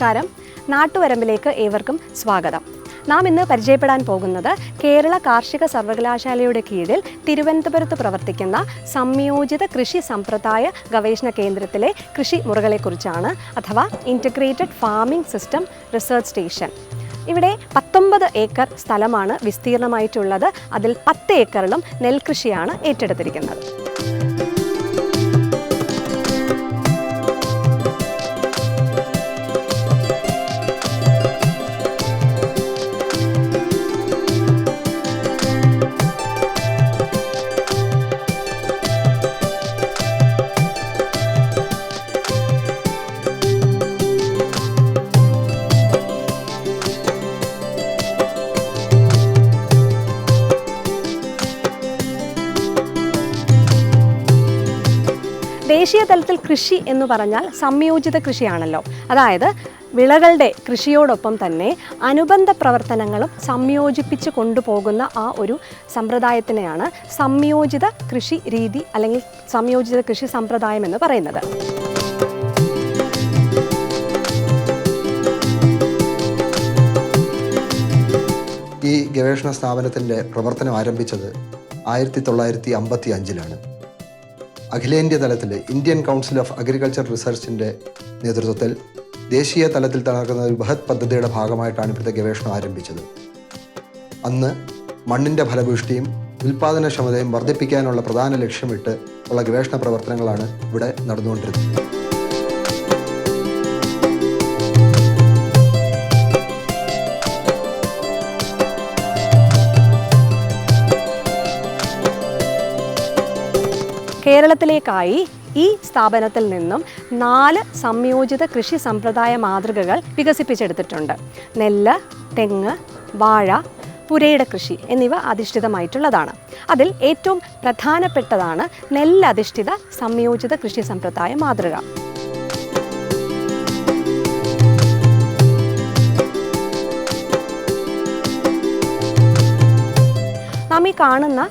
നമസ്കാരം. നാട്ടുവരമ്പിലേക്ക് ഏവർക്കും സ്വാഗതം. നാം ഇന്ന് പരിചയപ്പെടാൻ പോകുന്നത് കേരള കാർഷിക സർവകലാശാലയുടെ കീഴിൽ തിരുവനന്തപുരത്ത് പ്രവർത്തിക്കുന്ന സംയോജിത കൃഷി സമ്പ്രദായ ഗവേഷണ കേന്ദ്രത്തിലെ കൃഷി മുറകളെക്കുറിച്ചാണ് അഥവാ integrated farming system research station ഇവിടെ പത്തൊമ്പത് ഏക്കർ സ്ഥലമാണ് വിസ്തീർണമായിട്ടുള്ളത്. അതിൽ പത്ത് ഏക്കറിലും നെൽകൃഷിയാണ് ഏറ്റെടുത്തിരിക്കുന്നത്. തലത്തിൽ കൃഷി എന്ന് പറഞ്ഞാൽ സംയോജിത കൃഷിയാണല്ലോ. അതായത് വിളകളുടെ കൃഷിയോടൊപ്പം തന്നെ അനുബന്ധ പ്രവർത്തനങ്ങളും സംയോജിപ്പിച്ച് കൊണ്ടുപോകുന്ന ആ ഒരു സമ്പ്രദായത്തിനെയാണ് സംയോജിത കൃഷി രീതി അല്ലെങ്കിൽ സംയോജിത കൃഷി സമ്പ്രദായം എന്ന് പറയുന്നത്. ഈ ഗവേഷണ സ്ഥാപനത്തിന്റെ പ്രവർത്തനം ആരംഭിച്ചത് ആയിരത്തി തൊള്ളായിരത്തി അമ്പത്തി അഞ്ചിലാണ്. അഖിലേന്ത്യാ തലത്തിൽ ഇന്ത്യൻ കൗൺസിൽ ഓഫ് അഗ്രികൾച്ചർ റിസർച്ചിന്റെ നേതൃത്വത്തിൽ ദേശീയ തലത്തിൽ നടക്കുന്ന ഒരു ബൃഹത് പദ്ധതിയുടെ ഭാഗമായിട്ടാണ് ഇപ്പോഴത്തെ ഗവേഷണം ആരംഭിച്ചത്. അന്ന് മണ്ണിന്റെ ഫലഭൂഷ്ടിയും ഉൽപാദനക്ഷമതയും വർദ്ധിപ്പിക്കാനുള്ള പ്രധാന ലക്ഷ്യമിട്ട് ഉള്ള ഗവേഷണ പ്രവർത്തനങ്ങളാണ് ഇവിടെ നടന്നുകൊണ്ടിരുന്നത്. കേരളത്തിലേക്കായി ഈ സ്ഥാപനത്തിൽ നിന്നും നാല് സംയോജിത കൃഷി സമ്പ്രദായ മാതൃകകൾ വികസിപ്പിച്ചെടുത്തിട്ടുണ്ട്. നെല്ല് തെങ്ങ് വാഴ പുരയുടെ കൃഷി എന്നിവ അധിഷ്ഠിതമായിട്ടുള്ളതാണ്. അതിൽ ഏറ്റവും പ്രധാനപ്പെട്ടതാണ് നെല്ലധിഷ്ഠിത സംയോജിത കൃഷി സമ്പ്രദായ മാതൃക. നാം ഈ കാണുന്ന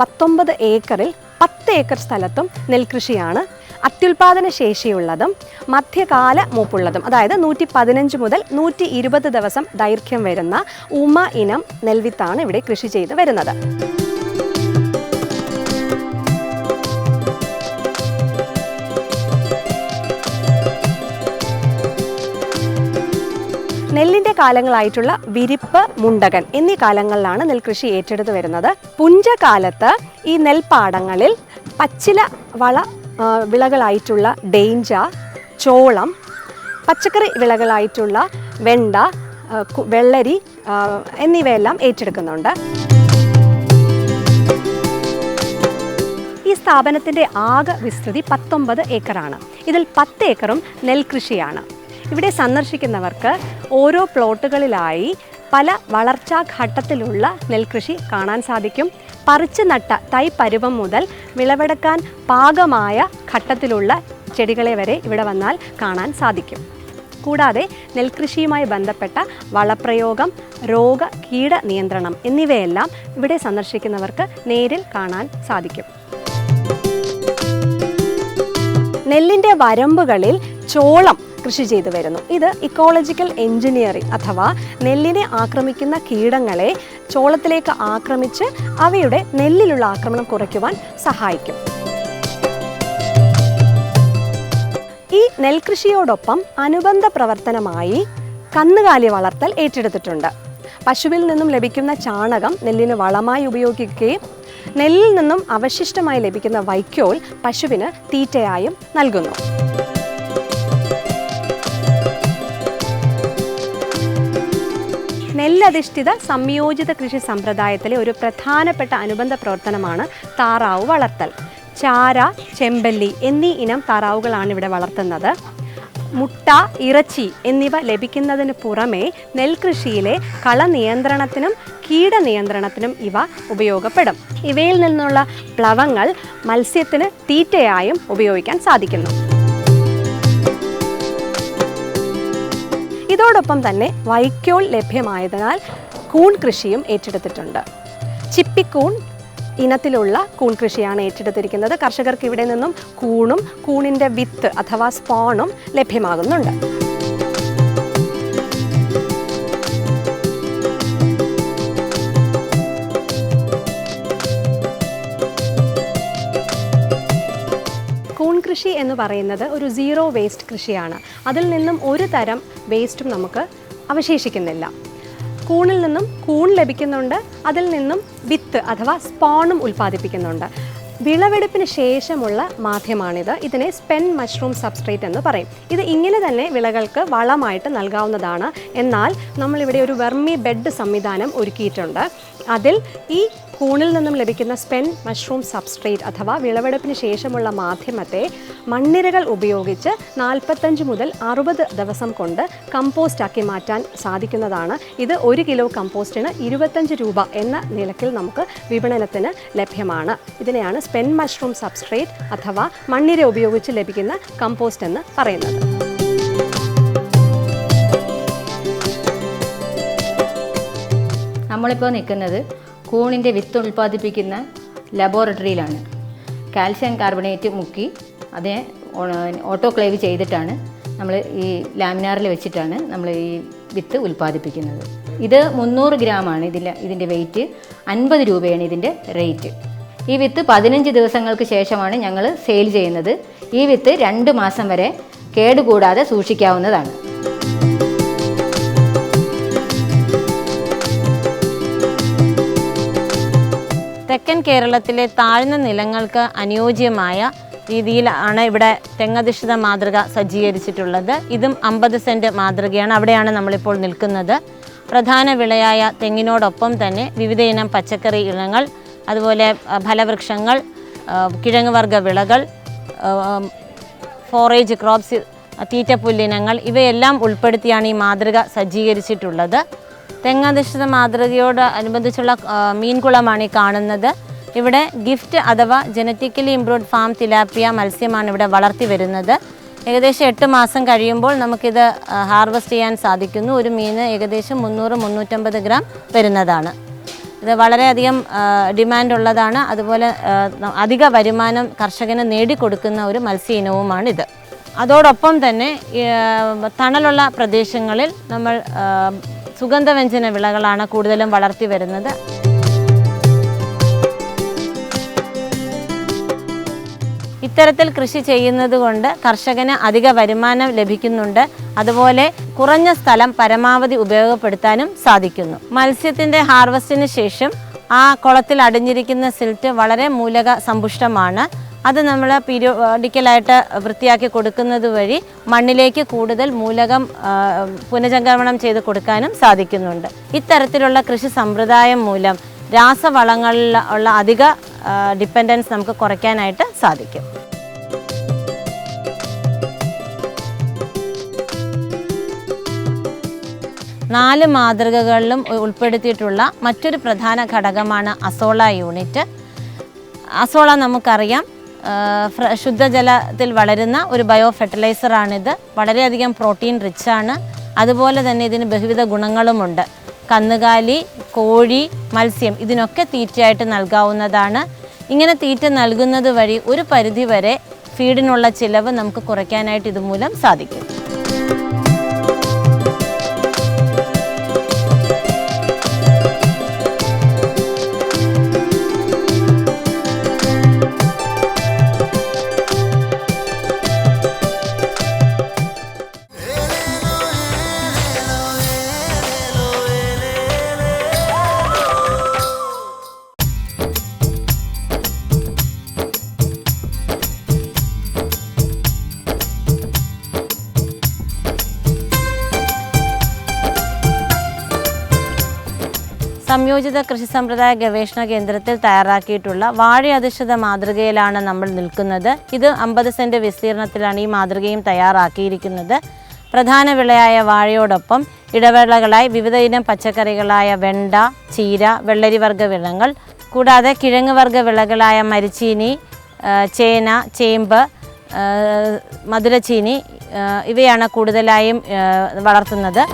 പത്തൊമ്പത് ഏക്കറിൽ പത്ത് ഏക്കർ സ്ഥലത്തും നെൽകൃഷിയാണ് അത്യുൽപാദന ശേഷിയുള്ളതും മധ്യകാല മൂപ്പുള്ളതും. അതായത് നൂറ്റി പതിനഞ്ച് മുതൽ നൂറ്റി ഇരുപത് ദിവസം ദൈർഘ്യം വരുന്ന ഉമ ഇനം നെൽവിത്താണ് ഇവിടെ കൃഷി ചെയ്ത് വരുന്നത്. നെല്ലിന്റെ കാലങ്ങളായിട്ടുള്ള വിരിപ്പ് മുണ്ടകൻ എന്നീ കാലങ്ങളിലാണ് നെൽകൃഷി ഏറ്റെടുത്ത് വരുന്നത്. പുഞ്ചകാലത്ത് ഈ നെൽപ്പാടങ്ങളിൽ പച്ചില വള വിളകളായിട്ടുള്ള ഡെയിഞ്ച ചോളം പച്ചക്കറി വിളകളായിട്ടുള്ള വെണ്ട വെള്ളരി എന്നിവയെല്ലാം ഏറ്റെടുക്കുന്നുണ്ട്. ഈ സ്ഥാപനത്തിന്റെ ആകെ വിസ്തൃതി പത്തൊമ്പത് ഏക്കറാണ്. ഇതിൽ പത്ത് ഏക്കറും നെൽകൃഷിയാണ്. ഇവിടെ സന്ദർശിക്കുന്നവർക്ക് ഓരോ പ്ലോട്ടുകളിലായി പല വളർച്ചാ ഘട്ടത്തിലുള്ള നെൽകൃഷി കാണാൻ സാധിക്കും. പറിച്ചു നട്ട തൈ പരുവം മുതൽ വിളവെടുക്കാൻ പാകമായ ഘട്ടത്തിലുള്ള ചെടികളെ വരെ ഇവിടെ വന്നാൽ കാണാൻ സാധിക്കും. കൂടാതെ നെൽകൃഷിയുമായി ബന്ധപ്പെട്ട വളപ്രയോഗം രോഗ കീട നിയന്ത്രണം എന്നിവയെല്ലാം ഇവിടെ സന്ദർശിക്കുന്നവർക്ക് നേരിൽ കാണാൻ സാധിക്കും. നെല്ലിന്റെ വരമ്പുകളിൽ ചോളം കൃഷി ചെയ്തു വരുന്നു. ഇത് ഇക്കോളജിക്കൽ എഞ്ചിനീയറിംഗ് അഥവാ നെല്ലിനെ ആക്രമിക്കുന്ന കീടങ്ങളെ ചോളത്തിലേക്ക് ആക്രമിച്ച് അവയുടെ നെല്ലിലുള്ള ആക്രമണം കുറയ്ക്കുവാൻ സഹായിക്കും. ഈ നെൽകൃഷിയോടൊപ്പം അനുബന്ധ പ്രവർത്തനമായി കന്നുകാലി വളർത്തൽ ഏറ്റെടുത്തിട്ടുണ്ട്. പശുവിൽ നിന്നും ലഭിക്കുന്ന ചാണകം നെല്ലിന് വളമായി ഉപയോഗിക്കുകയും നെല്ലിൽ നിന്നും അവശിഷ്ടമായി ലഭിക്കുന്ന വൈക്കോൽ പശുവിന് തീറ്റയായും നൽകുന്നു. നെല്ലധിഷ്ഠിത സംയോജിത കൃഷി സമ്പ്രദായത്തിലെ ഒരു പ്രധാനപ്പെട്ട അനുബന്ധ പ്രവർത്തനമാണ് താറാവ് വളർത്തൽ. ചാര ചെമ്പല്ലി എന്നീ ഇനം താറാവുകളാണ് ഇവിടെ വളർത്തുന്നത്. മുട്ട ഇറച്ചി എന്നിവ ലഭിക്കുന്നതിന് പുറമെ നെൽകൃഷിയിലെ കള നിയന്ത്രണത്തിനും കീടനിയന്ത്രണത്തിനും ഇവ ഉപയോഗപ്പെടും. ഇവയിൽ നിന്നുള്ള പ്ലവങ്ങൾ മത്സ്യത്തിന് തീറ്റയായും ഉപയോഗിക്കാൻ സാധിക്കുന്നു. ഇതോടൊപ്പം തന്നെ വൈക്കോൽ ലഭ്യമായതിനാൽ കൂൺ കൃഷിയും ഏറ്റെടുത്തിട്ടുണ്ട്. ചിപ്പിക്കൂൺ ഇനത്തിലുള്ള കൂൺ കൃഷിയാണ് ഏറ്റെടുത്തിരിക്കുന്നത്. കർഷകർക്ക് ഇവിടെ നിന്നും കൂണും കൂണിന്റെ വിത്ത് അഥവാ സ്പോണും ലഭ്യമാകുന്നുണ്ട്. നെൽകൃഷി എന്ന് പറയുന്നത് ഒരു സീറോ വേസ്റ്റ് കൃഷിയാണ്. അതിൽ നിന്നും ഒരു തരം വേസ്റ്റും നമുക്ക് അവശേഷിക്കുന്നില്ല. കൂണിൽ നിന്നും കൂൺ ലഭിക്കുന്നുണ്ട് അതിൽ നിന്നും വിത്ത് അഥവാ സ്പോണും ഉൽപ്പാദിപ്പിക്കുന്നുണ്ട്. വിളവെടുപ്പിന് ശേഷമുള്ള മാധ്യമാണിത്. ഇതിനെ സ്പെൻ മഷ്റൂം സബ്സ്ട്രേറ്റ് എന്ന് പറയും. ഇത് ഇങ്ങനെ തന്നെ വിളകൾക്ക് വളമായിട്ട് നൽകാവുന്നതാണ്. എന്നാൽ നമ്മളിവിടെ ഒരു വെർമി ബെഡ് സംവിധാനം ഒരുക്കിയിട്ടുണ്ട്. അതിൽ ഈ കൂണിൽ നിന്നും ലഭിക്കുന്ന സ്പെൻ മഷ്റൂം സബ്സ്ട്രേറ്റ് അഥവാ വിളവെടുപ്പിന് ശേഷമുള്ള മാധ്യമത്തെ മണ്ണിരകൾ ഉപയോഗിച്ച് നാൽപ്പത്തഞ്ച് മുതൽ അറുപത് ദിവസം കൊണ്ട് കമ്പോസ്റ്റാക്കി മാറ്റാൻ സാധിക്കുന്നതാണ്. ഇത് ഒരു കിലോ കമ്പോസ്റ്റിന് ഇരുപത്തഞ്ച് രൂപ എന്ന നിലക്കിൽ നമുക്ക് വിപണനത്തിന് ലഭ്യമാണ്. ഇതിനെയാണ് സ്പെൻ മഷ്റൂം സബ്സ്ട്രേറ്റ് അഥവാ മണ്ണിര ഉപയോഗിച്ച് ലഭിക്കുന്ന കമ്പോസ്റ്റ് എന്ന് പറയുന്നത്. നമ്മളിപ്പോൾ നിൽക്കുന്നത് കൂണിന്റെ വിത്ത് ഉൽപ്പാദിപ്പിക്കുന്ന ലബോറട്ടറിയിലാണ് കാൽഷ്യം കാർബണേറ്റ് മുക്കി അതിനെ ഓട്ടോക്ലേവ് ചെയ്തിട്ടാണ് നമ്മൾ ഈ ലാമിനാറിൽ വെച്ചിട്ടാണ് നമ്മൾ ഈ വിത്ത് ഉൽപ്പാദിപ്പിക്കുന്നത്. ഇത് മുന്നൂറ് ഗ്രാമാണ് ഇതിന്റെ ഇതിന്റെ വെയിറ്റ് അൻപത് രൂപയാണ് ഇതിന്റെ റേറ്റ് ഈ വിത്ത് പതിനഞ്ച് ദിവസങ്ങൾക്ക് ശേഷമാണ് ഞങ്ങൾ സെയിൽ ചെയ്യുന്നത്. ഈ വിത്ത് രണ്ട് മാസം വരെ കേടുകൂടാതെ സൂക്ഷിക്കാവുന്നതാണ്. തെക്കൻ കേരളത്തിലെ താഴ്ന്ന നിലങ്ങൾക്ക് അനുയോജ്യമായ രീതിയിലാണ് ഇവിടെ തെങ്ങധിഷ്ഠിത മാതൃക സജ്ജീകരിച്ചിട്ടുള്ളത്. ഇതും അമ്പത് സെന്റ് മാതൃകയാണ്. അവിടെയാണ് നമ്മളിപ്പോൾ നിൽക്കുന്നത്. പ്രധാന വിളയായ തെങ്ങിനോടൊപ്പം തന്നെ വിവിധ ഇനം പച്ചക്കറി ഇനങ്ങൾ അതുപോലെ ഫലവൃക്ഷങ്ങൾ കിഴങ്ങ് വിളകൾ ഫോറേജ് ക്രോപ്സ് തീറ്റപ്പുല്ലിനങ്ങൾ ഇവയെല്ലാം ഉൾപ്പെടുത്തിയാണ് ഈ മാതൃക സജ്ജീകരിച്ചിട്ടുള്ളത്. തെങ്ങധിഷ്ഠിത മാതൃകയോട് അനുബന്ധിച്ചുള്ള മീൻകുളമാണ് ഈ കാണുന്നത്. ഇവിടെ ഗിഫ്റ്റ് അഥവാ ജനറ്റിക്കലി ഇംപ്രൂവ്ഡ് ഫാം തിലാപ്പിയ മത്സ്യമാണ് ഇവിടെ വളർത്തി വരുന്നത്. ഏകദേശം എട്ട് മാസം കഴിയുമ്പോൾ നമുക്കിത് ഹാർവസ്റ്റ് ചെയ്യാൻ സാധിക്കുന്നു. ഒരു മീന് ഏകദേശം മുന്നൂറ് മുന്നൂറ്റമ്പത് ഗ്രാം വരുന്നതാണ്. ഇത് വളരെയധികം ഡിമാൻഡ് ഉള്ളതാണ്. അതുപോലെ അധിക വരുമാനം കർഷകന് നേടിക്കൊടുക്കുന്ന ഒരു മത്സ്യ ഇനവുമാണിത്. അതോടൊപ്പം തന്നെ തണലുള്ള പ്രദേശങ്ങളിൽ നമ്മൾ സുഗന്ധവ്യഞ്ജന വിളകളാണ് കൂടുതലും വളർത്തി വരുന്നത്. ഇത്തരത്തിൽ കൃഷി ചെയ്യുന്നത് കൊണ്ട് കർഷകന് അധിക വരുമാനം ലഭിക്കുന്നുണ്ട്. അതുപോലെ കുറഞ്ഞ സ്ഥലം പരമാവധി ഉപയോഗപ്പെടുത്താനും സാധിക്കുന്നു. മത്സ്യത്തിന്റെ ഹാർവസ്റ്റിന് ശേഷം ആ കുളത്തിൽ അടിഞ്ഞിരിക്കുന്ന സിൽറ്റ് വളരെ മൂലക സമ്പുഷ്ടമാണ്. അത് നമ്മൾ പീരിയോഡിക്കലായിട്ട് വൃത്തിയാക്കി കൊടുക്കുന്നത് വഴി മണ്ണിലേക്ക് കൂടുതൽ മൂലകം പുനചംക്രമണം ചെയ്ത് കൊടുക്കാനും സാധിക്കുന്നുണ്ട്. ഇത്തരത്തിലുള്ള കൃഷി സമ്പ്രദായം മൂലം രാസവളങ്ങളിൽ ഉള്ള അധിക ഡിപ്പെൻഡൻസ് നമുക്ക് കുറയ്ക്കാനായിട്ട് സാധിക്കും. നാല് മാതൃകകളിലും ഉൾപ്പെടുത്തിയിട്ടുള്ള മറ്റൊരു പ്രധാന ഘടകമാണ് അസോള യൂണിറ്റ്. അസോള നമുക്കറിയാം. ശുദ്ധജലത്തിൽ വളരുന്ന ഒരു ബയോ ഫെർട്ടിലൈസറാണിത് വളരെയധികം പ്രോട്ടീൻ റിച്ചാണ്. അതുപോലെ തന്നെ ഇതിന് ബഹുവിധ ഗുണങ്ങളുമുണ്ട്. കന്നുകാലി കോഴി മത്സ്യം ഇതിനൊക്കെ തീറ്റയായിട്ട് നൽകാവുന്നതാണ്. ഇങ്ങനെ തീറ്റ നൽകുന്നത് വഴി ഒരു പരിധിവരെ ഫീഡിനുള്ള ചിലവ് നമുക്ക് കുറയ്ക്കാനായിട്ട് ഇതുമൂലം സാധിക്കും. സംയോജിത കൃഷി സമ്പ്രദായ ഗവേഷണ കേന്ദ്രത്തിൽ തയ്യാറാക്കിയിട്ടുള്ള വാഴയധിഷ്ഠിത മാതൃകയിലാണ് നമ്മൾ നിൽക്കുന്നത്. ഇത് അമ്പത് സെന്റ് വിസ്തീർണത്തിലാണ് ഈ മാതൃകയും തയ്യാറാക്കിയിരിക്കുന്നത്. പ്രധാന വിളയായ വാഴയോടൊപ്പം ഇടവേളകളായി വിവിധ ഇനം പച്ചക്കറികളായ വെണ്ട ചീര വെള്ളരി വർഗ വിളകൾ കൂടാതെ കിഴങ്ങ് വർഗ വിളകളായ മരിച്ചീനി ചേന ചേമ്പ് മധുരച്ചീനി ഇവയാണ് കൂടുതലായും വളർത്തുന്നത്.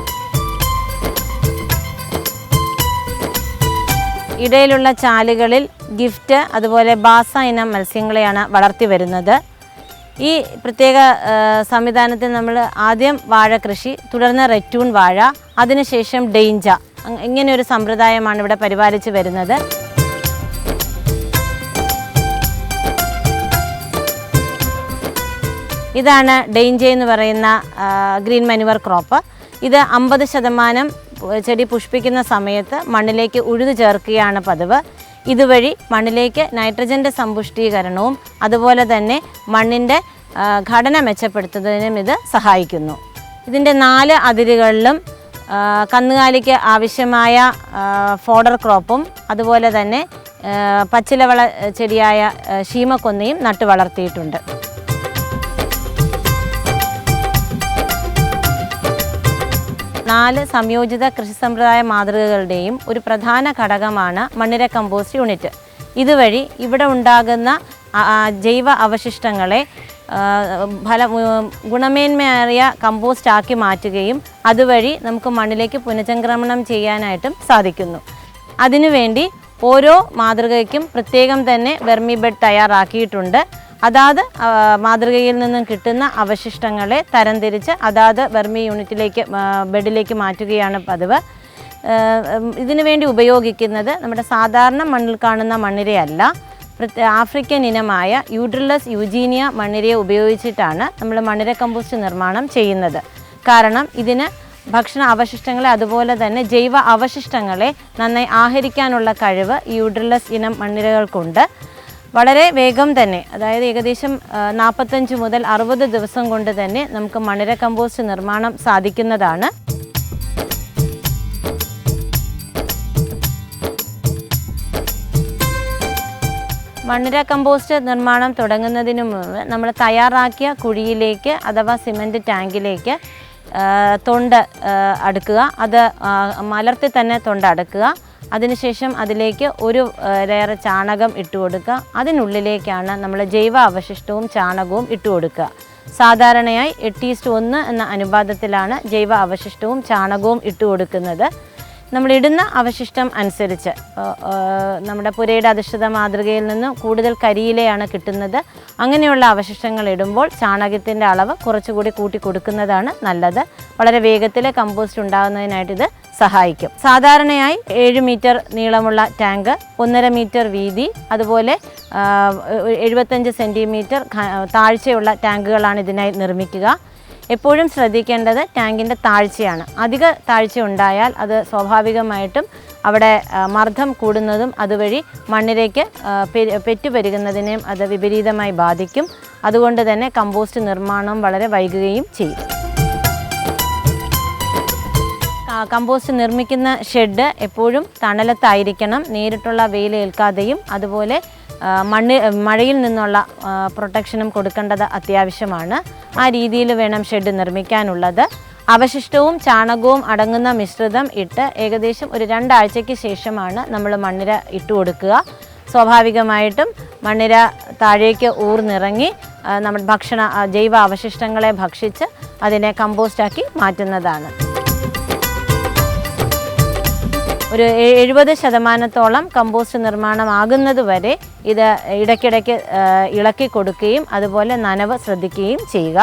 ഇടയിലുള്ള ചാലുകളിൽ ഗിഫ്റ്റ് അതുപോലെ ബാസ ഇനം മത്സ്യങ്ങളെയാണ് വളർത്തി വരുന്നത്. ഈ പ്രത്യേക സംവിധാനത്തിൽ നമ്മൾ ആദ്യം വാഴ കൃഷി തുടർന്ന് റെറ്റൂൺ വാഴ അതിനുശേഷം ഡെയിഞ്ച. ഇങ്ങനെയൊരു സമ്പ്രദായമാണ് ഇവിടെ പരിപാലിച്ച് വരുന്നത്. ഇതാണ് ഡെയിഞ്ച എന്ന് പറയുന്ന ഗ്രീൻ മനുവർ ക്രോപ്പ്. ഇത് അമ്പത് ശതമാനം ചെടി പുഷ്പിക്കുന്ന സമയത്ത് മണ്ണിലേക്ക് ഉഴുതു ചേർക്കുകയാണ് പതിവ്. ഇതുവഴി മണ്ണിലേക്ക് നൈട്രജന്റെ സമ്പുഷ്ടീകരണവും അതുപോലെ തന്നെ മണ്ണിന്റെ ഘടന മെച്ചപ്പെടുത്തുന്നതിനും ഇത് സഹായിക്കുന്നു. ഇതിന്റെ നാല് അതിരുകളിലും കന്നുകാലിക്ക് ആവശ്യമായ ഫോഡർ ക്രോപ്പും അതുപോലെ തന്നെ പച്ചിലവള ചെടിയായ ശീമക്കൊന്നയും നട്ടു വളർത്തിയിട്ടുണ്ട് നാല് സംയോജിത കൃഷി സമ്പ്രദായ മാതൃകകളുടെയും ഒരു പ്രധാന ഘടകമാണ് മണ്ണിര കമ്പോസ്റ്റ് യൂണിറ്റ്. ഇതുവഴി ഇവിടെ ഉണ്ടാകുന്ന ജൈവ അവശിഷ്ടങ്ങളെ ഫല ഗുണമേന്മയേറിയ കമ്പോസ്റ്റ് ആക്കി മാറ്റുകയും അതുവഴി നമുക്ക് മണ്ണിലേക്ക് പുനഃചംക്രമണം ചെയ്യാനായിട്ടും സാധിക്കുന്നു. അതിനുവേണ്ടി ഓരോ മാതൃകയ്ക്കും പ്രത്യേകം തന്നെ വെർമി ബെഡ് തയ്യാറാക്കിയിട്ടുണ്ട്. അതാത് മാതൃകയിൽ നിന്നും കിട്ടുന്ന അവശിഷ്ടങ്ങളെ തരംതിരിച്ച് അതാത് വെർമി യൂണിറ്റിലേക്ക് ബെഡിലേക്ക് മാറ്റുകയാണ് പതിവ്. ഇതിനു വേണ്ടി ഉപയോഗിക്കുന്നത് നമ്മുടെ സാധാരണ മണ്ണിൽ കാണുന്ന മണ്ണിരയല്ല. ആഫ്രിക്കൻ ഇനമായ യൂഡ്രില്ലസ് യൂജീനിയ മണ്ണിരയെ ഉപയോഗിച്ചിട്ടാണ് നമ്മൾ മണ്ണിര കമ്പോസ്റ്റ് നിർമ്മാണം ചെയ്യുന്നത്. കാരണം ഇതിന് ഭക്ഷണ അവശിഷ്ടങ്ങളെ അതുപോലെ തന്നെ ജൈവ അവശിഷ്ടങ്ങളെ നന്നായി ആഹരിക്കാനുള്ള കഴിവ് ഈ യൂഡ്രിലസ് ഇനം മണ്ണിരകൾക്കുണ്ട്. വളരെ വേഗം തന്നെ അതായത് ഏകദേശം നാൽപ്പത്തഞ്ച് മുതൽ അറുപത് ദിവസം കൊണ്ട് തന്നെ നമുക്ക് മണിര കമ്പോസ്റ്റ് നിർമ്മാണം സാധിക്കുന്നതാണ്. മണ്ണിര കമ്പോസ്റ്റ് നിർമ്മാണം തുടങ്ങുന്നതിന് മുമ്പ് നമ്മൾ തയ്യാറാക്കിയ കുഴിയിലേക്ക് അഥവാ സിമന്റ് ടാങ്കിലേക്ക് തൊണ്ട് അടുക്കുക. അത് മലർത്തി തന്നെ തൊണ്ട് അടുക്കുക. അതിനുശേഷം അതിലേക്ക് ഒരു ലെയർ ചാണകം ഇട്ട് കൊടുക്കുക. അതിനുള്ളിലേക്കാണ് നമ്മൾ ജൈവ അവശിഷ്ടവും ചാണകവും ഇട്ട് കൊടുക്കുക. സാധാരണയായി എട്ട് ഈസ്റ്റ് ഒന്ന് എന്ന അനുപാതത്തിലാണ് ജൈവ അവശിഷ്ടവും ചാണകവും ഇട്ട് കൊടുക്കുന്നത്. നമ്മൾ ഇടുന്ന അവശിഷ്ടം അനുസരിച്ച് നമ്മുടെ പുരയുടെ അധിഷ്ഠിത മാതൃകയിൽ നിന്ന് കൂടുതൽ കരിയിലയാണ് കിട്ടുന്നത്. അങ്ങനെയുള്ള അവശിഷ്ടങ്ങൾ ഇടുമ്പോൾ ചാണകത്തിന്റെ അളവ് കുറച്ചുകൂടി കൂട്ടി കൊടുക്കുന്നതാണ് നല്ലത്. വളരെ വേഗത്തിൽ കമ്പോസ്റ്റ് ഉണ്ടാകുന്നതിനായിട്ട് ഇത് സഹായിക്കും. സാധാരണയായി ഏഴ് മീറ്റർ നീളമുള്ള ടാങ്ക് ഒന്നര മീറ്റർ വീതി അതുപോലെ എഴുപത്തഞ്ച് സെന്റിമീറ്റർ താഴ്ചയുള്ള ടാങ്കുകളാണ് ഇതിനായി നിർമ്മിക്കുക. എപ്പോഴും ശ്രദ്ധിക്കേണ്ടത് ടാങ്കിന്റെ താഴ്ചയാണ്. അധിക താഴ്ച ഉണ്ടായാൽ അത് സ്വാഭാവികമായിട്ടും അവിടെ മർദ്ദം കൂടുന്നതും അതുവഴി മണ്ണിലേക്ക് പെറ്റുപെരുകുന്നതിനെയും അത് വിപരീതമായി ബാധിക്കും. അതുകൊണ്ട് തന്നെ കമ്പോസ്റ്റ് നിർമ്മാണം വളരെ വൈകുകയും ചെയ്യും. കമ്പോസ്റ്റ് നിർമ്മിക്കുന്ന ഷെഡ് എപ്പോഴും തണലത്തായിരിക്കണം നേരിട്ടുള്ള വെയിൽ ഏൽക്കാതെയും അതുപോലെ മണ്ണ് മഴയിൽ നിന്നുള്ള പ്രൊട്ടക്ഷനും കൊടുക്കേണ്ടത് അത്യാവശ്യമാണ്. ആ രീതിയിൽ വേണം ഷെഡ് നിർമ്മിക്കാനുള്ളത്. അവശിഷ്ടവും ചാണകവും അടങ്ങുന്ന മിശ്രിതം ഇട്ട് ഏകദേശം ഒരു രണ്ടാഴ്ചയ്ക്ക് ശേഷമാണ് നമ്മൾ മണ്ണിര ഇട്ട് കൊടുക്കുക. സ്വാഭാവികമായിട്ടും മണ്ണിര താഴേക്ക് ഊർന്നിറങ്ങി നമ്മൾ ഭക്ഷണ ജൈവ അവശിഷ്ടങ്ങളെ ഭക്ഷിച്ച് അതിനെ കമ്പോസ്റ്റാക്കി മാറ്റുന്നതാണ്. ഒരു എഴുപത് ശതമാനത്തോളം കമ്പോസ്റ്റ് നിർമ്മാണമാകുന്നത് വരെ ഇത് ഇടയ്ക്കിടയ്ക്ക് ഇളക്കി കൊടുക്കുകയും അതുപോലെ നനവ് ശ്രദ്ധിക്കുകയും ചെയ്യുക.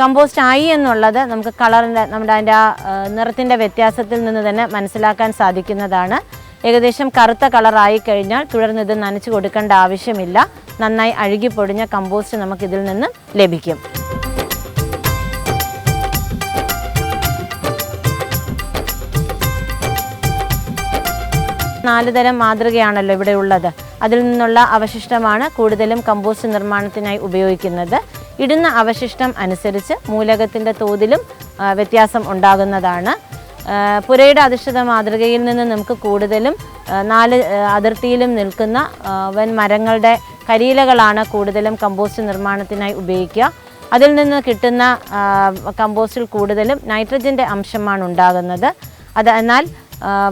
കമ്പോസ്റ്റ് ആയി എന്നുള്ളത് നമുക്ക് കളറിന്റെ നമ്മുടെ അതിന്റെ ആ നിറത്തിന്റെ വ്യത്യാസത്തിൽ നിന്ന് തന്നെ മനസ്സിലാക്കാൻ സാധിക്കുന്നതാണ്. ഏകദേശം കറുത്ത കളറായി കഴിഞ്ഞാൽ തുടർന്ന് ഇത് നനച്ചു കൊടുക്കേണ്ട ആവശ്യമില്ല. നന്നായി അഴുകിപ്പൊടിഞ്ഞ കമ്പോസ്റ്റ് നമുക്കിതിൽ നിന്ന് ലഭിക്കും. നാല് തരം മാതൃകയാണല്ലോ ഇവിടെ ഉള്ളത്. അതിൽ നിന്നുള്ള അവശിഷ്ടമാണ് കൂടുതലും കമ്പോസ്റ്റ് നിർമ്മാണത്തിനായി ഉപയോഗിക്കുന്നത്. ഇടുന്ന അവശിഷ്ടം അനുസരിച്ച് മൂലകത്തിന്റെ തോതിലും വ്യത്യാസം ഉണ്ടാകുന്നതാണ്. പുരയുടെ അധിഷ്ഠിത മാതൃകയിൽ നിന്ന് നമുക്ക് കൂടുതലും നാല് അതിർത്തിയിലും നിൽക്കുന്ന വൻ മരങ്ങളുടെ കരിയിലകളാണ് കൂടുതലും കമ്പോസ്റ്റ് നിർമ്മാണത്തിനായി ഉപയോഗിക്കുക. അതിൽ നിന്ന് കിട്ടുന്ന കമ്പോസ്റ്റിൽ കൂടുതലും നൈട്രജന്റെ അംശമാണ് ഉണ്ടാകുന്നത്. അത് എന്നാൽ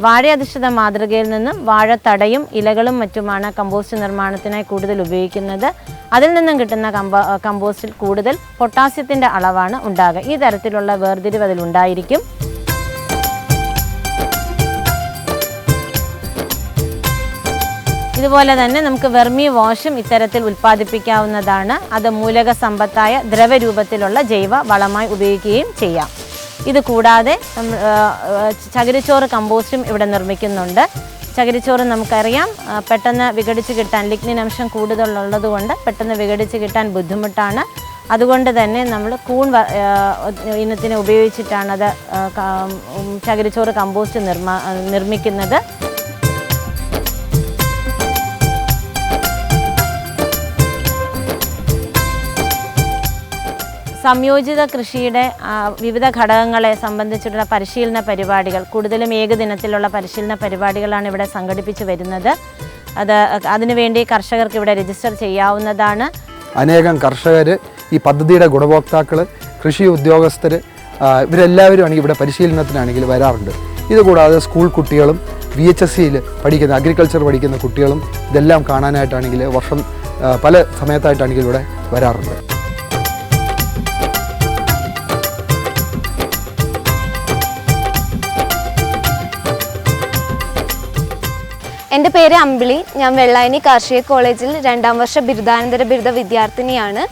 വാഴയധിഷ്ഠിത മാതൃകയിൽ നിന്നും വാഴത്തടയും ഇലകളും മറ്റുമാണ് കമ്പോസ്റ്റ് നിർമ്മാണത്തിനായി കൂടുതൽ ഉപയോഗിക്കുന്നത്. അതിൽ നിന്നും കിട്ടുന്ന കമ്പ കമ്പോസ്റ്റിൽ കൂടുതൽ പൊട്ടാസ്യത്തിന്റെ അളവാണ് ഉണ്ടാകുക ഈ തരത്തിലുള്ള വേർതിരിവ് അതിലുണ്ടായിരിക്കും ഇതുപോലെ തന്നെ നമുക്ക് വെർമി വാഷും ഇത്തരത്തിൽ ഉൽപ്പാദിപ്പിക്കാവുന്നതാണ്. അത് മൂലക സമ്പത്തായ ദ്രവരൂപത്തിലുള്ള ജൈവ വളമായി ഉപയോഗിക്കുകയും ചെയ്യാം. ഇത് കൂടാതെ ചകിരിച്ചോറ് കമ്പോസ്റ്റും ഇവിടെ നിർമ്മിക്കുന്നുണ്ട്. ചകിരിച്ചോറ് നമുക്കറിയാം പെട്ടെന്ന് വിഘടിച്ച് കിട്ടാൻ ലിഗ്നിൻ അംശം കൂടുതലുള്ളത് കൊണ്ട് പെട്ടെന്ന് വിഘടിച്ച് കിട്ടാൻ ബുദ്ധിമുട്ടാണ്. അതുകൊണ്ട് തന്നെ നമ്മൾ കൂൺ ഇനത്തിന് ഉപയോഗിച്ചിട്ടാണത് ചകിരിച്ചോറ് കമ്പോസ്റ്റ് നിർമ്മ നിർമ്മിക്കുന്നത്. സംയോജിത കൃഷിയുടെ വിവിധ ഘടകങ്ങളെ സംബന്ധിച്ചിട്ടുള്ള പരിശീലന പരിപാടികൾ കൂടുതലും ഏകദിനത്തിലുള്ള പരിശീലന പരിപാടികളാണ് ഇവിടെ സംഘടിപ്പിച്ചു വരുന്നത്. അത് അതിനുവേണ്ടി കർഷകർക്ക് ഇവിടെ രജിസ്റ്റർ ചെയ്യാവുന്നതാണ്. അനേകം കർഷകർ ഈ പദ്ധതിയുടെ ഗുണഭോക്താക്കൾ കൃഷി ഉദ്യോഗസ്ഥർ ഇവരെല്ലാവരും ആണെങ്കിൽ ഇവിടെ പരിശീലനത്തിനാണെങ്കിൽ വരാറുണ്ട്. ഇതുകൂടാതെ സ്കൂൾ കുട്ടികളും വി എച്ച് എസ് സിയിൽ പഠിക്കുന്ന അഗ്രികൾച്ചർ പഠിക്കുന്ന കുട്ടികളും ഇതെല്ലാം കാണാനായിട്ടാണെങ്കിൽ വർഷം പല സമയത്തായിട്ടാണെങ്കിൽ ഇവിടെ വരാറുണ്ട്. എന്റെ പേര് അമ്പിളി. ഞാൻ വെള്ളായണി കാർഷിക കോളേജിൽ രണ്ടാം വർഷ ബിരുദാനന്തര ബിരുദ വിദ്യാർത്ഥിനിയാണ്.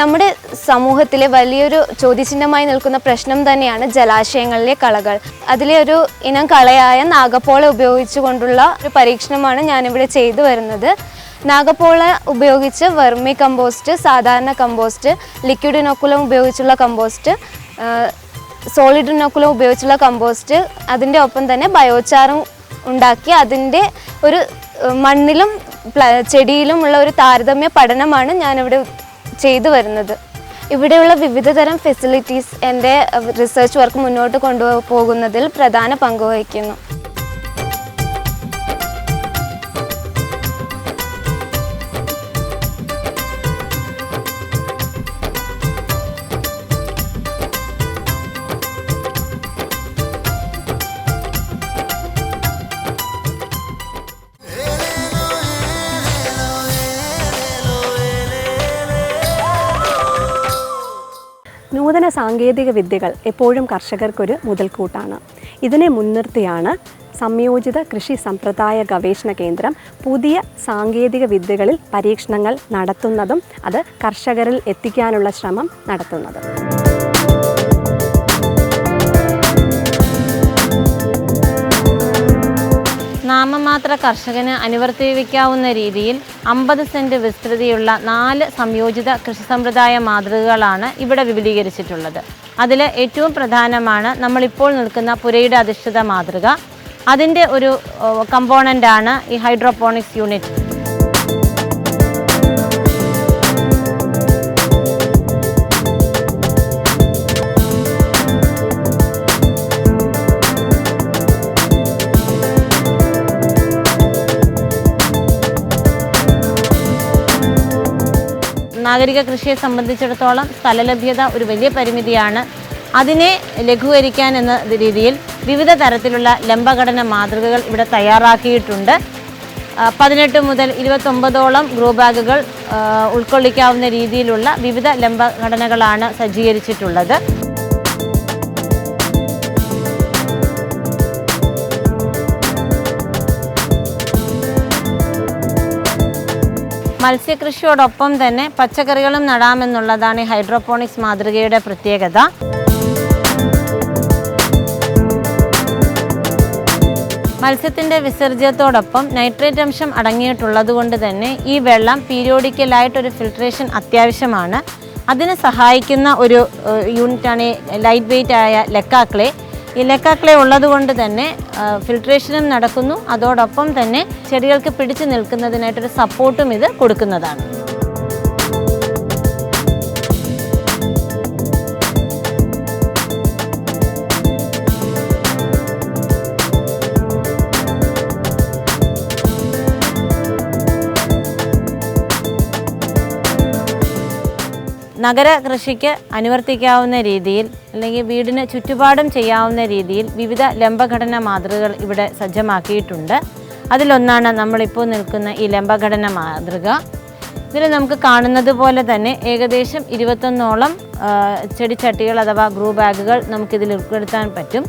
നമ്മുടെ സമൂഹത്തിലെ വലിയൊരു ചോദ്യചിഹ്നമായി നിൽക്കുന്ന പ്രശ്നം തന്നെയാണ് ജലാശയങ്ങളിലെ കളകൾ. അതിലെ ഒരു ഇനം കളയായ നാഗപ്പോള ഉപയോഗിച്ചുകൊണ്ടുള്ള ഒരു പരീക്ഷണമാണ് ഞാനിവിടെ ചെയ്തു വരുന്നത്. നാഗപ്പോള ഉപയോഗിച്ച് വെർമി കമ്പോസ്റ്റ് സാധാരണ കമ്പോസ്റ്റ് ലിക്വിഡ് ഇനോക്കുലം ഉപയോഗിച്ചുള്ള കമ്പോസ്റ്റ് സോളിഡ് ഇനോക്കുലം ഉപയോഗിച്ചുള്ള കമ്പോസ്റ്റ് അതിന്റെ ഒപ്പം തന്നെ ബയോചാറും ഉണ്ടാക്കി അതിന്റെ ഒരു മണ്ണിലും ചെടിയിലും ചെടിയിലുമുള്ള ഒരു താരതമ്യ പഠനമാണ് ഞാനിവിടെ ചെയ്തു വരുന്നത്. ഇവിടെയുള്ള വിവിധതരം ഫെസിലിറ്റീസ് എന്റെ റിസർച്ച് വർക്ക് മുന്നോട്ട് കൊണ്ടുപോകുന്നതിൽ പ്രധാന പങ്ക് നൂതന സാങ്കേതിക വിദ്യകൾ എപ്പോഴും കർഷകർക്കൊരു മുതൽക്കൂട്ടാണ്. ഇതിനെ മുൻനിർത്തിയാണ് സംയോജിത കൃഷി സമ്പ്രദായ ഗവേഷണ കേന്ദ്രം പുതിയ സാങ്കേതിക വിദ്യകളിൽ പരീക്ഷണങ്ങൾ നടത്തുന്നതും അത് കർഷകരിൽ എത്തിക്കാനുള്ള ശ്രമം നടത്തുന്നതും. നാമമാത്ര കർഷകന് അനുവർത്തിപ്പിക്കാവുന്ന രീതിയിൽ അമ്പത് സെന്റ് വിസ്തൃതിയുള്ള നാല് സംയോജിത കൃഷി സമ്പ്രദായ മാതൃകകളാണ് ഇവിടെ വിപുലീകരിച്ചിട്ടുള്ളത്. അതിൽ ഏറ്റവും പ്രധാനമാണ് നമ്മളിപ്പോൾ നിൽക്കുന്ന പുരയുടെ അധിഷ്ഠിത മാതൃക. അതിന്റെ ഒരു കമ്പോണന്റാണ് ഈ ഹൈഡ്രോപോണിക്സ് യൂണിറ്റ് നാഗരിക കൃഷിയെ സംബന്ധിച്ചിടത്തോളം സ്ഥലലഭ്യത ഒരു വലിയ പരിമിതിയാണ്. അതിനെ ലഘൂകരിക്കാൻ എന്ന രീതിയിൽ വിവിധ തരത്തിലുള്ള ലംബഘടന മാതൃകകൾ ഇവിടെ തയ്യാറാക്കിയിട്ടുണ്ട്. പതിനെട്ട് മുതൽ ഇരുപത്തൊമ്പതോളം ഗ്രോ ബാഗുകൾ ഉൾക്കൊള്ളിക്കാവുന്ന രീതിയിലുള്ള വിവിധ ലംബഘടനകളാണ് സജ്ജീകരിച്ചിട്ടുള്ളത്. മത്സ്യകൃഷിയോടൊപ്പം തന്നെ പച്ചക്കറികളും നടാമെന്നുള്ളതാണ് ഈ ഹൈഡ്രോപോണിക്സ് മാതൃകയുടെ പ്രത്യേകത. മത്സ്യത്തിന്റെ വിസർജ്യത്തോടൊപ്പം നൈട്രേറ്റ് അംശം അടങ്ങിയിട്ടുള്ളത് കൊണ്ട് തന്നെ ഈ വെള്ളം പീരിയോഡിക്കലായിട്ടൊരു ഫിൽട്രേഷൻ അത്യാവശ്യമാണ്. അതിന് സഹായിക്കുന്ന ഒരു യൂണിറ്റാണ് ലൈറ്റ് വെയിറ്റ് ആയ ലെക്കാക്ലേ ഈ ഉള്ളതുകൊണ്ട് ഉള്ളത് കൊണ്ട് തന്നെ ഫിൽട്രേഷനും നടക്കുന്നു. അതോടൊപ്പം തന്നെ ചെടികൾക്ക് പിടിച്ചു നിൽക്കുന്നതിനായിട്ടൊരു സപ്പോർട്ടും ഇത് കൊടുക്കുന്നതാണ്. നഗര കൃഷിക്ക് അനുവർത്തിക്കാവുന്ന രീതിയിൽ അല്ലെങ്കിൽ വീടിന് ചുറ്റുപാടും ചെയ്യാവുന്ന രീതിയിൽ വിവിധ ലംബഘടന മാതൃകകൾ ഇവിടെ സജ്ജമാക്കിയിട്ടുണ്ട്. അതിലൊന്നാണ് നമ്മളിപ്പോൾ നിൽക്കുന്ന ഈ ലംബഘടന മാതൃക. ഇതിൽ നമുക്ക് കാണുന്നത് പോലെ തന്നെ ഏകദേശം ഇരുപത്തൊന്നോളം ചെടിച്ചട്ടികൾ അഥവാ ഗ്രൂ ബാഗുകൾ നമുക്കിതിൽ ഉൾപ്പെടുത്താൻ പറ്റും.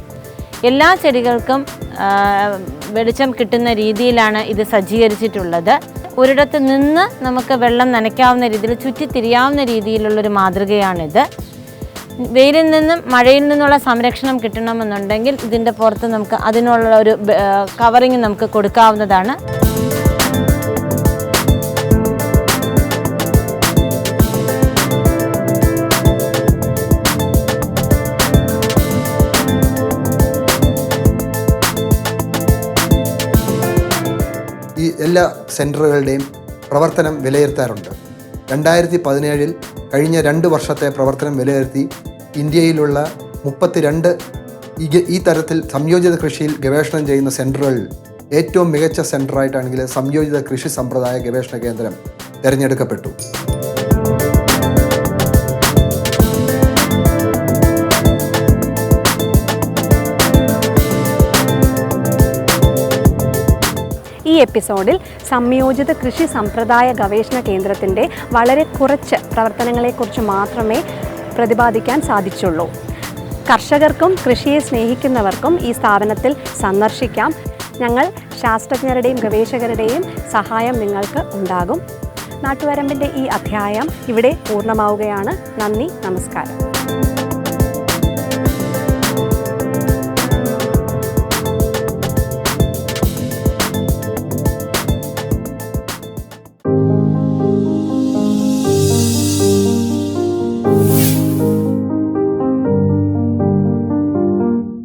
എല്ലാ ചെടികൾക്കും വെളിച്ചം കിട്ടുന്ന രീതിയിലാണ് ഇത് സജ്ജീകരിച്ചിട്ടുള്ളത്. ഒരിടത്ത് നിന്ന് നമുക്ക് വെള്ളം നനയ്ക്കാവുന്ന രീതിയിൽ ചുറ്റിത്തിരിയാവുന്ന രീതിയിലുള്ളൊരു മാതൃകയാണിത്. വെയിലിൽ നിന്നും മഴയിൽ നിന്നുള്ള സംരക്ഷണം കിട്ടണമെന്നുണ്ടെങ്കിൽ ഇതിന്റെ പുറത്ത് നമുക്ക് അതിനുള്ള ഒരു കവറിങ് നമുക്ക് കൊടുക്കാവുന്നതാണ്. തേയില സെന്ററുകളുടെയും പ്രവർത്തനം വിലയിരുത്താറുണ്ട്. രണ്ടായിരത്തി പതിനേഴിൽ കഴിഞ്ഞ രണ്ട് വർഷത്തെ പ്രവർത്തനം വിലയിരുത്തി ഇന്ത്യയിലുള്ള മുപ്പത്തിരണ്ട് ഈ തരത്തിൽ സംയോജിത കൃഷിയിൽ ഗവേഷണം ചെയ്യുന്ന സെന്ററുകളിൽ ഏറ്റവും മികച്ച സെന്ററായിട്ടാണെങ്കിൽ സംയോജിത കൃഷി സമ്പ്രദായ ഗവേഷണ കേന്ദ്രം തിരഞ്ഞെടുക്കപ്പെട്ടു. എപ്പിസോഡിൽ സംയോജിത കൃഷി സമ്പ്രദായ ഗവേഷണ കേന്ദ്രത്തിന്റെ വളരെ കുറച്ച് പ്രവർത്തനങ്ങളെക്കുറിച്ച് മാത്രമേ പ്രതിപാദിക്കാൻ സാധിച്ചുള്ളൂ. കർഷകർക്കും കൃഷിയെ സ്നേഹിക്കുന്നവർക്കും ഈ സ്ഥാപനത്തിൽ സന്ദർശിക്കാം. ഞങ്ങൾ ശാസ്ത്രജ്ഞരുടെയും ഗവേഷകരുടെയും സഹായം നിങ്ങൾക്ക് ഉണ്ടാകും. നാട്ടുവരമ്പിന്റെ ഈ അധ്യായം ഇവിടെ പൂർണമാവുകയാണ്. നന്ദി നമസ്കാരം.